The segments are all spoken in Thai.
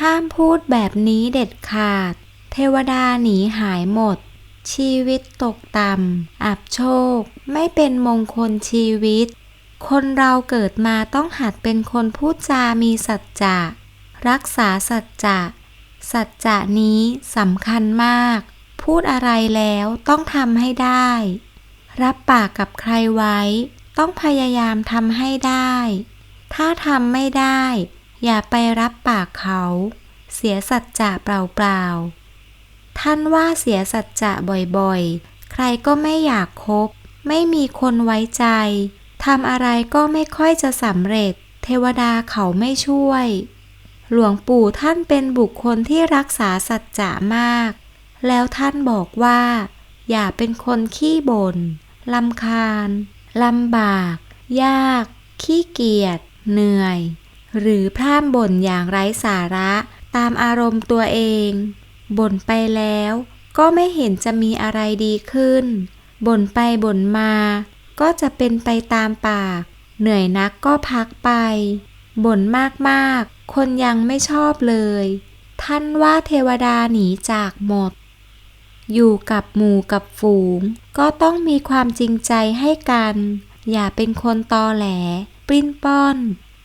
ห้ามพูดแบบนี้เด็ดขาด เทวดาหนีหายหมด ชีวิตตกต่ำ อับโชค ไม่เป็นมงคลชีวิต คนเราเกิดมาต้องหัดเป็นคนพูดจามีสัจจะ รักษาสัจจะ สัจจะนี้สำคัญมาก พูดอะไรแล้วต้องทำให้ได้ รับปากกับใครไว้ ต้องพยายามทำให้ได้ ถ้าทำไม่ได้ อย่าไปรับปากเขา เสียสัจจะเปล่าๆ ท่านว่าเสียสัจจะบ่อยๆ ใครก็ไม่อยากคบ ไม่มีคนไว้ใจ ทำอะไรก็ไม่ค่อยจะสำเร็จ เทวดาเขาไม่ช่วย หลวงปู่ท่านเป็นบุคคลที่รักษาสัจจะมาก แล้วท่านบอกว่า อย่าเป็นคนขี้บ่นลำคาญลำบาก ยาก ขี้เกียจ เหนื่อย หรือพร่ำบ่นอย่างไร้สาระตามอารมณ์ตัวเองบ่นไปแล้วก็ไม่เห็นจะมีอะไรดีขึ้นบ่นไปบ่นมา ก็จะเป็นไปตามปาก เหนื่อยนักก็พักไปบ่นมากๆ คนยังไม่ชอบเลย ท่านว่าเทวดาหนีจากหมด อยู่กับหมู่กับฝูง ก็ต้องมีความจริงใจให้กัน อย่าเป็นคนตอแหลปลิ้นป้อน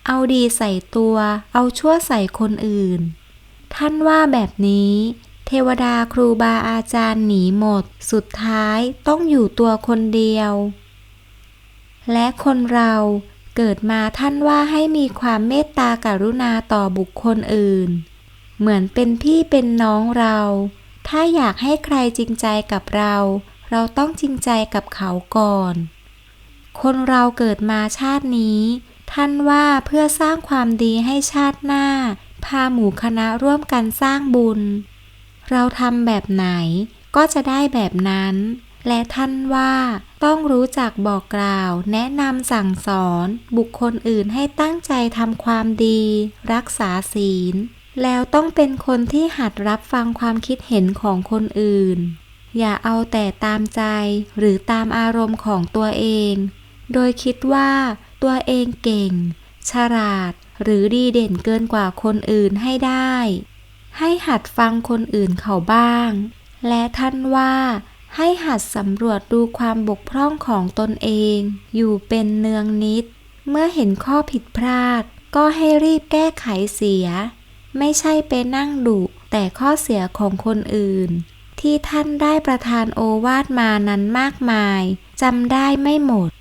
เอาดีใส่ตัว เอาชั่วใส่คนอื่น ท่านว่าแบบนี้ เทวดาครูบาอาจารย์หนีหมด สุดท้ายต้องอยู่ตัวคนเดียว และคนเราเกิดมาท่านว่าให้มีความเมตตากรุณาต่อบุคคลอื่น เหมือนเป็นพี่เป็นน้องเรา ถ้าอยากให้ใครจริงใจกับเรา เราต้องจริงใจกับเขาก่อน คนเราเกิดมาชาตินี้ ท่านว่าเพื่อสร้างความดีให้ชาติหน้า พาหมู่คณะร่วมกันสร้างบุญ เราทำแบบไหนก็จะได้แบบนั้น และท่านว่าต้องรู้จักบอกกล่าว แนะนำสั่งสอนบุคคลอื่นให้ตั้งใจทำความดี รักษาศีล แล้วต้องเป็นคนที่หัดรับฟังความคิดเห็นของคนอื่น อย่าเอาแต่ตามใจหรือตามอารมณ์ของตัวเอง โดยคิดว่า ตัวเองเก่ง ฉลาด หรือดีเด่นเกินกว่าคนอื่นให้ได้ ให้หัดฟังคนอื่นเขาบ้าง และท่านว่า ให้หัดสำรวจดูความบกพร่องของตนเอง อยู่เป็นเนืองนิด เมื่อเห็นข้อผิดพลาด ก็ให้รีบแก้ไขเสีย ไม่ใช่ไปนั่งดุแต่ข้อเสียของคนอื่น ที่ท่านได้ประทานโอวาทมานั้นมากมายจำได้ไม่หมด